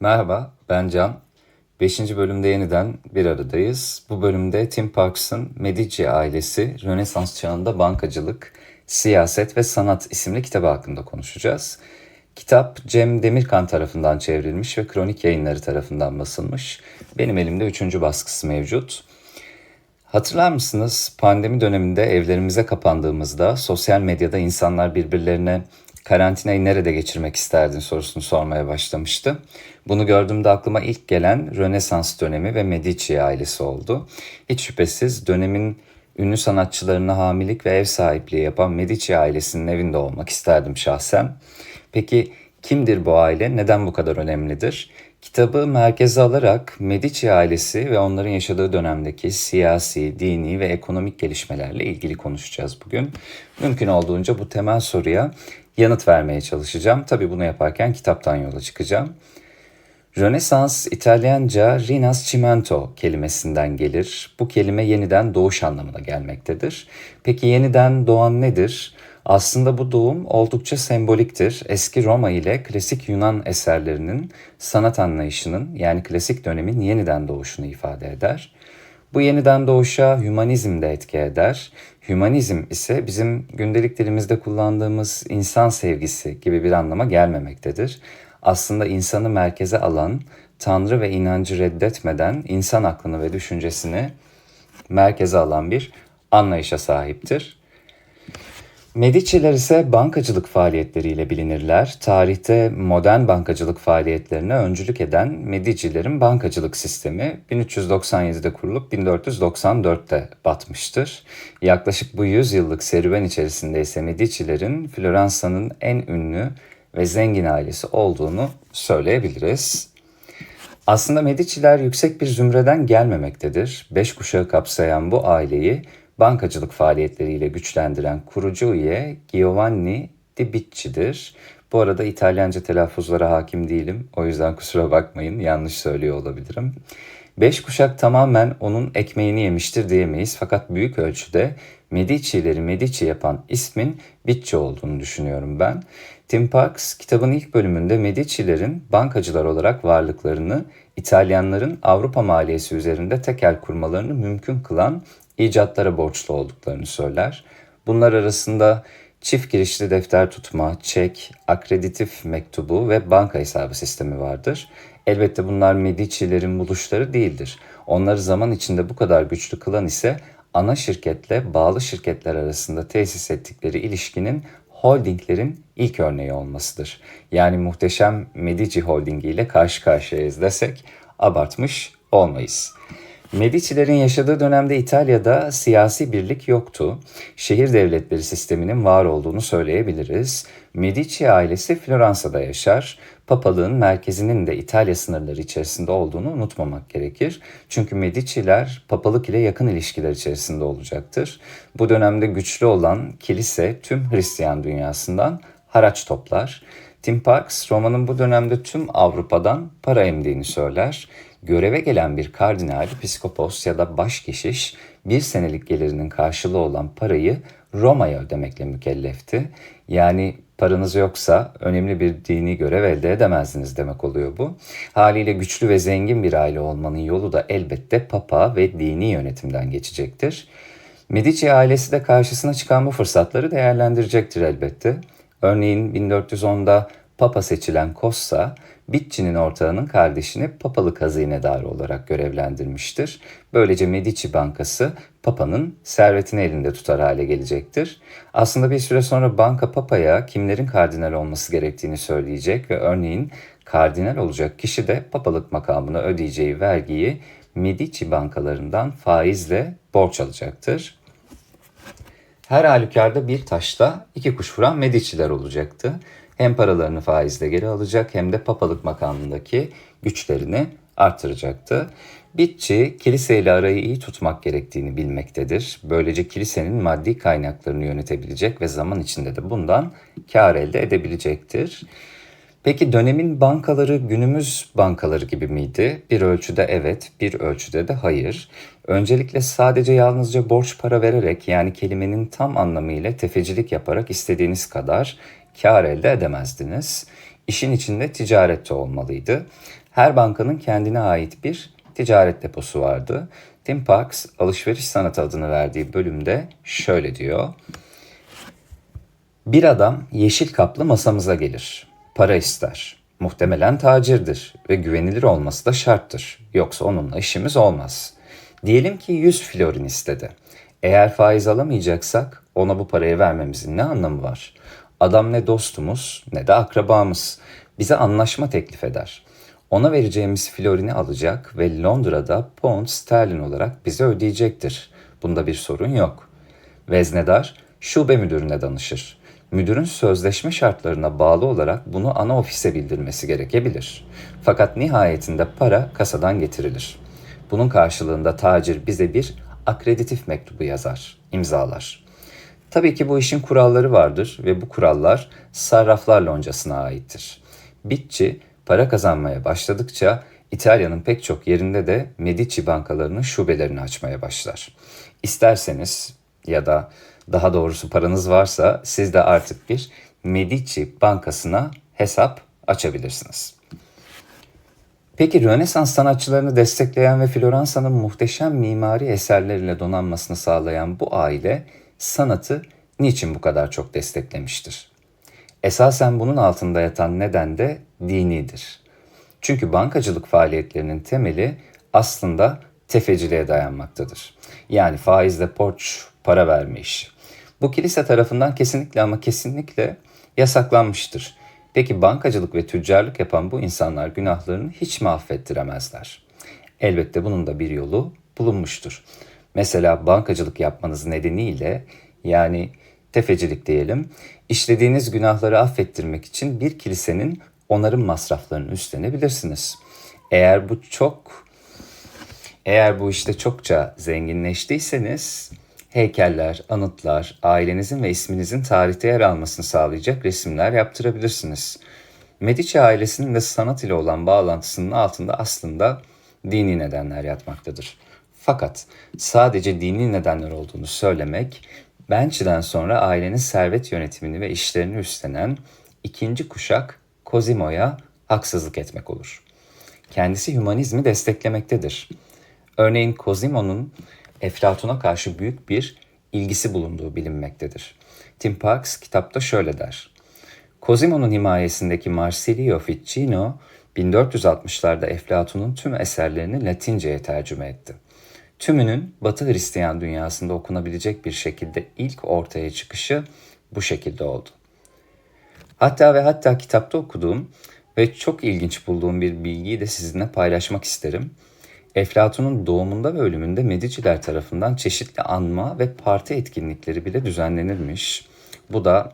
Merhaba, ben Can. Beşinci bölümde yeniden bir aradayız. Bu bölümde Tim Parks'ın Medici ailesi, Rönesans çağında bankacılık, siyaset ve sanat isimli kitabı hakkında konuşacağız. Kitap Cem Demirkan tarafından çevrilmiş ve Kronik Yayınları tarafından basılmış. Benim elimde üçüncü baskısı mevcut. Hatırlar mısınız pandemi döneminde evlerimize kapandığımızda sosyal medyada insanlar birbirlerine karantinayı nerede geçirmek isterdin sorusunu sormaya başlamıştı. Bunu gördüğümde aklıma ilk gelen Rönesans dönemi ve Medici ailesi oldu. Hiç şüphesiz dönemin ünlü sanatçılarına hamilik ve ev sahipliği yapan Medici ailesinin evinde olmak isterdim şahsen. Peki kimdir bu aile? Neden bu kadar önemlidir? Kitabı merkeze alarak Medici ailesi ve onların yaşadığı dönemdeki siyasi, dini ve ekonomik gelişmelerle ilgili konuşacağız bugün. Mümkün olduğunca bu temel soruya yanıt vermeye çalışacağım. Tabii bunu yaparken kitaptan yola çıkacağım. Rönesans İtalyanca Rinascimento kelimesinden gelir. Bu kelime yeniden doğuş anlamına gelmektedir. Peki yeniden doğan nedir? Aslında bu doğum oldukça semboliktir. Eski Roma ile klasik Yunan eserlerinin sanat anlayışının yani klasik dönemin yeniden doğuşunu ifade eder. Bu yeniden doğuşa hümanizm de etki eder. Hümanizm ise bizim gündelik dilimizde kullandığımız insan sevgisi gibi bir anlama gelmemektedir. Aslında insanı merkeze alan, tanrı ve inancı reddetmeden insan aklını ve düşüncesini merkeze alan bir anlayışa sahiptir. Medici'ler ise bankacılık faaliyetleriyle bilinirler. Tarihte modern bankacılık faaliyetlerine öncülük eden Medici'lerin bankacılık sistemi 1397'de kurulup 1494'te batmıştır. Yaklaşık bu 100 yıllık serüven içerisinde ise Medici'lerin Floransa'nın en ünlü ve zengin ailesi olduğunu söyleyebiliriz. Aslında Medici'ler yüksek bir zümreden gelmemektedir. Beş kuşağı kapsayan bu aileyi bankacılık faaliyetleriyle güçlendiren kurucu üye Giovanni Di Bicci'dir. Bu arada İtalyanca telaffuzlara hakim değilim. O yüzden kusura bakmayın yanlış söylüyor olabilirim. Beş kuşak tamamen onun ekmeğini yemiştir diyemeyiz fakat büyük ölçüde Medici'leri Medici yapan ismin Bicci olduğunu düşünüyorum ben. Tim Parks kitabın ilk bölümünde Medici'lerin bankacılar olarak varlıklarını İtalyanların Avrupa maliyesi üzerinde tekel kurmalarını mümkün kılan icatlara borçlu olduklarını söyler. Bunlar arasında çift girişli defter tutma, çek, akreditif mektubu ve banka hesabı sistemi vardır. Elbette bunlar Medici'lerin buluşları değildir. Onları zaman içinde bu kadar güçlü kılan ise ana şirketle bağlı şirketler arasında tesis ettikleri ilişkinin holdinglerin ilk örneği olmasıdır. Yani muhteşem Medici Holdingi ile karşı karşıyayız desek abartmış olmayız. Medici'lerin yaşadığı dönemde İtalya'da siyasi birlik yoktu. Şehir devletleri sisteminin var olduğunu söyleyebiliriz. Medici ailesi Floransa'da yaşar. Papalığın merkezinin de İtalya sınırları içerisinde olduğunu unutmamak gerekir. Çünkü Medici'ler papalık ile yakın ilişkiler içerisinde olacaktır. Bu dönemde güçlü olan kilise tüm Hristiyan dünyasından haraç toplar. Tim Parks romanın bu dönemde tüm Avrupa'dan para emdiğini söyler göreve gelen bir kardinal, piskopos ya da başkeşiş bir senelik gelirinin karşılığı olan parayı Roma'ya ödemekle mükellefti. Yani paranız yoksa önemli bir dini görev elde edemezdiniz demek oluyor bu. Haliyle güçlü ve zengin bir aile olmanın yolu da elbette papa ve dini yönetimden geçecektir. Medici ailesi de karşısına çıkan bu fırsatları değerlendirecektir elbette. Örneğin 1410'da papa seçilen Kossa, Bitçi'nin ortağının kardeşini papalık hazinedarı olarak görevlendirmiştir. Böylece Medici Bankası Papa'nın servetini elinde tutar hale gelecektir. Aslında bir süre sonra banka Papa'ya kimlerin kardinal olması gerektiğini söyleyecek ve örneğin kardinal olacak kişi de papalık makamına ödeyeceği vergiyi Medici bankalarından faizle borç alacaktır. Her halükarda bir taşla iki kuş vuran Medici'ler olacaktı hem paralarını faizle geri alacak hem de papalık makamındaki güçlerini artıracaktı. Bitçi kiliseyle arayı iyi tutmak gerektiğini bilmektedir. Böylece kilisenin maddi kaynaklarını yönetebilecek ve zaman içinde de bundan kar elde edebilecektir. Peki dönemin bankaları günümüz bankaları gibi miydi? Bir ölçüde evet, bir ölçüde de hayır. Öncelikle sadece yalnızca borç para vererek yani kelimenin tam anlamıyla tefecilik yaparak istediğiniz kadar kar elde edemezdiniz. İşin içinde ticaret de olmalıydı. Her bankanın kendine ait bir ticaret deposu vardı. Tim Parks alışveriş sanatı adını verdiği bölümde şöyle diyor. Bir adam yeşil kaplı masamıza gelir. Para ister. Muhtemelen tacirdir ve güvenilir olması da şarttır. Yoksa onunla işimiz olmaz. Diyelim ki 100 florin istedi. Eğer faiz alamayacaksak ona bu parayı vermemizin ne anlamı var? Adam ne dostumuz ne de akrabamız. Bize anlaşma teklif eder. Ona vereceğimiz florini alacak ve Londra'da pound sterlin olarak bize ödeyecektir. Bunda bir sorun yok. Veznedar şube müdürüne danışır. Müdürün sözleşme şartlarına bağlı olarak bunu ana ofise bildirmesi gerekebilir. Fakat nihayetinde para kasadan getirilir. Bunun karşılığında tacir bize bir akreditif mektubu yazar, imzalar. Tabii ki bu işin kuralları vardır ve bu kurallar sarraflar loncasına aittir. Bitçi para kazanmaya başladıkça İtalya'nın pek çok yerinde de Medici bankalarının şubelerini açmaya başlar. İsterseniz ya da daha doğrusu paranız varsa siz de artık bir Medici bankasına hesap açabilirsiniz. Peki Rönesans sanatçılarını destekleyen ve Floransa'nın muhteşem mimari eserleriyle donanmasını sağlayan bu aile sanatı niçin bu kadar çok desteklemiştir? Esasen bunun altında yatan neden de dinidir. Çünkü bankacılık faaliyetlerinin temeli aslında tefeciliğe dayanmaktadır. Yani faizle porç para verme işi. Bu kilise tarafından kesinlikle ama kesinlikle yasaklanmıştır. Peki bankacılık ve tüccarlık yapan bu insanlar günahlarını hiç mi affettiremezler? Elbette bunun da bir yolu bulunmuştur. Mesela bankacılık yapmanız nedeniyle yani tefecilik diyelim, işlediğiniz günahları affettirmek için bir kilisenin onarım masraflarını üstlenebilirsiniz. Eğer bu çok eğer bu işte çokça zenginleştiyseniz heykeller, anıtlar, ailenizin ve isminizin tarihte yer almasını sağlayacak resimler yaptırabilirsiniz. Medici ailesinin de sanat ile olan bağlantısının altında aslında dini nedenler yatmaktadır. Fakat sadece dini nedenler olduğunu söylemek, Bençi'den sonra ailenin servet yönetimini ve işlerini üstlenen ikinci kuşak Cosimo'ya haksızlık etmek olur. Kendisi hümanizmi desteklemektedir. Örneğin Cosimo'nun Eflatun'a karşı büyük bir ilgisi bulunduğu bilinmektedir. Tim Parks kitapta şöyle der. Cosimo'nun himayesindeki Marsilio Ficino 1460'larda Eflatun'un tüm eserlerini Latince'ye tercüme etti. Tümünün Batı Hristiyan dünyasında okunabilecek bir şekilde ilk ortaya çıkışı bu şekilde oldu. Hatta ve hatta kitapta okuduğum ve çok ilginç bulduğum bir bilgiyi de sizinle paylaşmak isterim. Eflatun'un doğumunda ve ölümünde Mediciler tarafından çeşitli anma ve parti etkinlikleri bile düzenlenirmiş. Bu da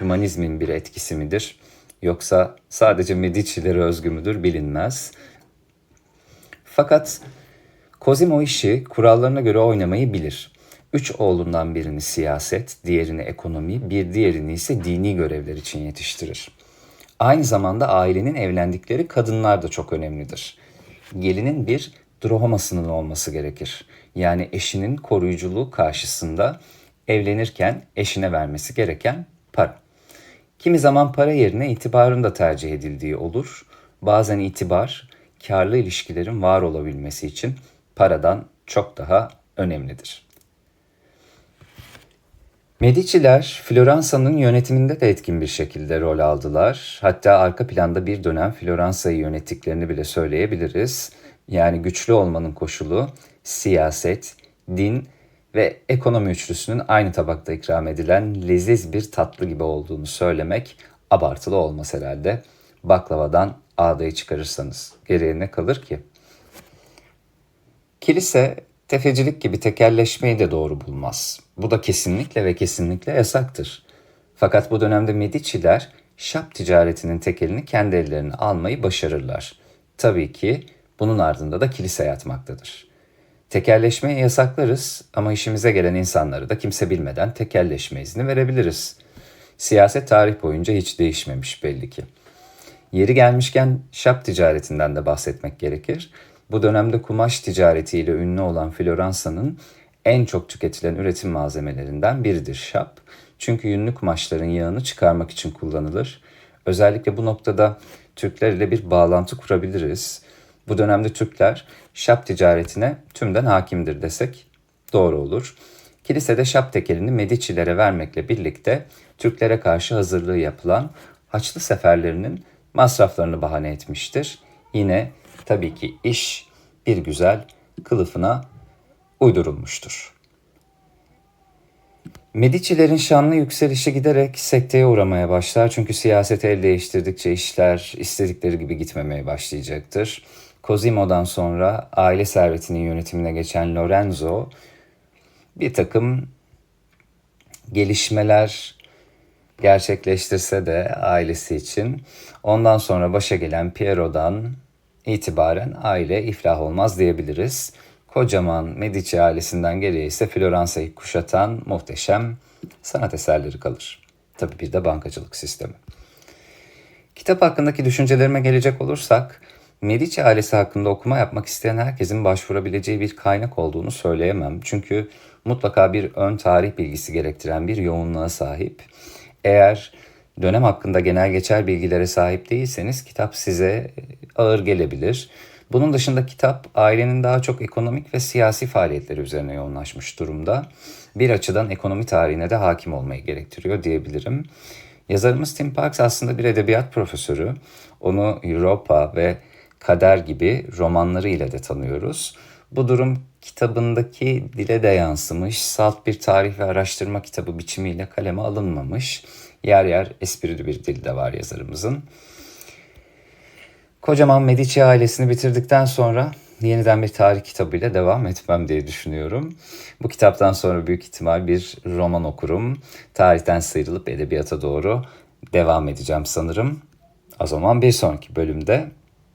hümanizmin bir etkisi midir? Yoksa sadece Medici'lere özgü müdür bilinmez. Fakat Cosimo işi kurallarına göre oynamayı bilir. Üç oğlundan birini siyaset, diğerini ekonomi, bir diğerini ise dini görevler için yetiştirir. Aynı zamanda ailenin evlendikleri kadınlar da çok önemlidir. Gelinin bir drohomasının olması gerekir. Yani eşinin koruyuculuğu karşısında evlenirken eşine vermesi gereken para. Kimi zaman para yerine itibarın da tercih edildiği olur. Bazen itibar, karlı ilişkilerin var olabilmesi için paradan çok daha önemlidir. Medici'ler Floransa'nın yönetiminde de etkin bir şekilde rol aldılar. Hatta arka planda bir dönem Floransa'yı yönettiklerini bile söyleyebiliriz. Yani güçlü olmanın koşulu siyaset, din ve ekonomi üçlüsünün aynı tabakta ikram edilen leziz bir tatlı gibi olduğunu söylemek abartılı olmaz herhalde. Baklavadan ağdayı çıkarırsanız geriye ne kalır ki? Kilise tefecilik gibi tekelleşmeyi de doğru bulmaz. Bu da kesinlikle ve kesinlikle yasaktır. Fakat bu dönemde Medici'ler şap ticaretinin tekelini kendi ellerine almayı başarırlar. Tabii ki bunun ardında da kilise yatmaktadır. Tekelleşmeyi yasaklarız ama işimize gelen insanları da kimse bilmeden tekelleşme izni verebiliriz. Siyaset tarih boyunca hiç değişmemiş belli ki. Yeri gelmişken şap ticaretinden de bahsetmek gerekir. Bu dönemde kumaş ticaretiyle ünlü olan Floransa'nın en çok tüketilen üretim malzemelerinden biridir şap. Çünkü yünlü kumaşların yağını çıkarmak için kullanılır. Özellikle bu noktada Türkler ile bir bağlantı kurabiliriz. Bu dönemde Türkler şap ticaretine tümden hakimdir desek doğru olur. Kilisede şap tekelini Medicilere vermekle birlikte Türklere karşı hazırlığı yapılan Haçlı seferlerinin masraflarını bahane etmiştir. Yine tabii ki iş bir güzel kılıfına uydurulmuştur. Medicilerin şanlı yükselişi giderek sekteye uğramaya başlar. Çünkü siyaset el değiştirdikçe işler istedikleri gibi gitmemeye başlayacaktır. Cosimo'dan sonra aile servetinin yönetimine geçen Lorenzo bir takım gelişmeler gerçekleştirse de ailesi için ondan sonra başa gelen Piero'dan itibaren aile iflah olmaz diyebiliriz. Kocaman Medici ailesinden geriye ise Floransa'yı kuşatan muhteşem sanat eserleri kalır. Tabii bir de bankacılık sistemi. Kitap hakkındaki düşüncelerime gelecek olursak, Medici ailesi hakkında okuma yapmak isteyen herkesin başvurabileceği bir kaynak olduğunu söyleyemem. Çünkü mutlaka bir ön tarih bilgisi gerektiren bir yoğunluğa sahip. Eğer dönem hakkında genel geçer bilgilere sahip değilseniz kitap size ağır gelebilir. Bunun dışında kitap ailenin daha çok ekonomik ve siyasi faaliyetleri üzerine yoğunlaşmış durumda. Bir açıdan ekonomi tarihine de hakim olmayı gerektiriyor diyebilirim. Yazarımız Tim Parks aslında bir edebiyat profesörü. Onu Europa ve Kader gibi romanları ile de tanıyoruz. Bu durum kitabındaki dile de yansımış, salt bir tarih ve araştırma kitabı biçimiyle kaleme alınmamış. Yer yer esprili bir dil de var yazarımızın. Kocaman Medici ailesini bitirdikten sonra yeniden bir tarih kitabıyla devam etmem diye düşünüyorum. Bu kitaptan sonra büyük ihtimal bir roman okurum. Tarihten sıyrılıp edebiyata doğru devam edeceğim sanırım. O zaman bir sonraki bölümde